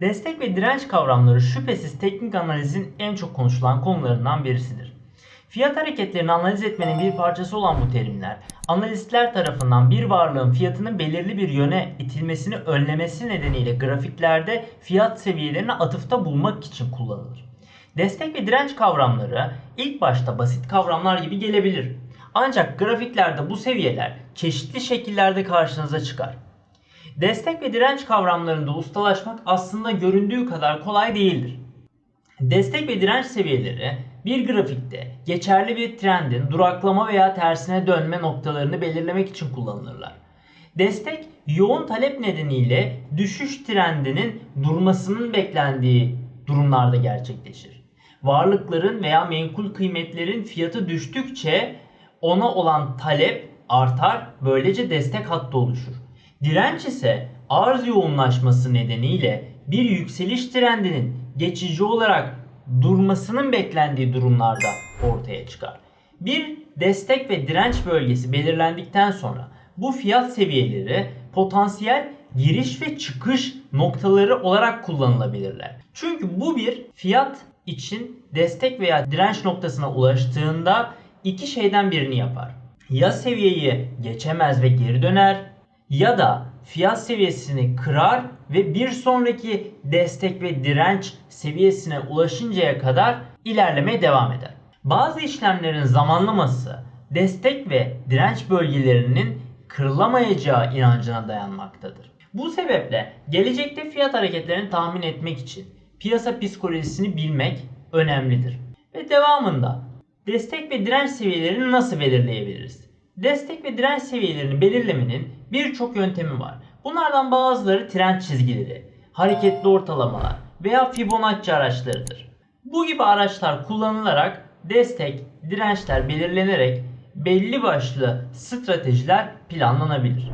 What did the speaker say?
Destek ve direnç kavramları şüphesiz teknik analizin en çok konuşulan konularından birisidir. Fiyat hareketlerini analiz etmenin bir parçası olan bu terimler, analistler tarafından bir varlığın fiyatının belirli bir yöne itilmesini önlemesi nedeniyle grafiklerde fiyat seviyelerine atıfta bulmak için kullanılır. Destek ve direnç kavramları ilk başta basit kavramlar gibi gelebilir. Ancak grafiklerde bu seviyeler çeşitli şekillerde karşınıza çıkar. Destek ve direnç kavramlarında ustalaşmak aslında göründüğü kadar kolay değildir. Destek ve direnç seviyeleri bir grafikte geçerli bir trendin duraklama veya tersine dönme noktalarını belirlemek için kullanılırlar. Destek yoğun talep nedeniyle düşüş trendinin durmasının beklendiği durumlarda gerçekleşir. Varlıkların veya menkul kıymetlerin fiyatı düştükçe ona olan talep artar, böylece destek hattı oluşur. Direnç ise arz yoğunlaşması nedeniyle bir yükseliş trendinin geçici olarak durmasının beklendiği durumlarda ortaya çıkar. Bir destek ve direnç bölgesi belirlendikten sonra bu fiyat seviyeleri potansiyel giriş ve çıkış noktaları olarak kullanılabilirler. Çünkü bu bir fiyat için destek veya direnç noktasına ulaştığında iki şeyden birini yapar. Ya seviyeyi geçemez ve geri döner ya da fiyat seviyesini kırar ve bir sonraki destek ve direnç seviyesine ulaşıncaya kadar ilerlemeye devam eder. Bazı işlemlerin zamanlaması destek ve direnç bölgelerinin kırılamayacağı inancına dayanmaktadır. Bu sebeple gelecekte fiyat hareketlerini tahmin etmek için piyasa psikolojisini bilmek önemlidir. Ve devamında destek ve direnç seviyelerini nasıl belirleyebiliriz? Destek ve direnç seviyelerini belirlemenin birçok yöntemi var. Bunlardan bazıları trend çizgileri, hareketli ortalamalar veya Fibonacci araçlarıdır. Bu gibi araçlar kullanılarak destek, dirençler belirlenerek belli başlı stratejiler planlanabilir.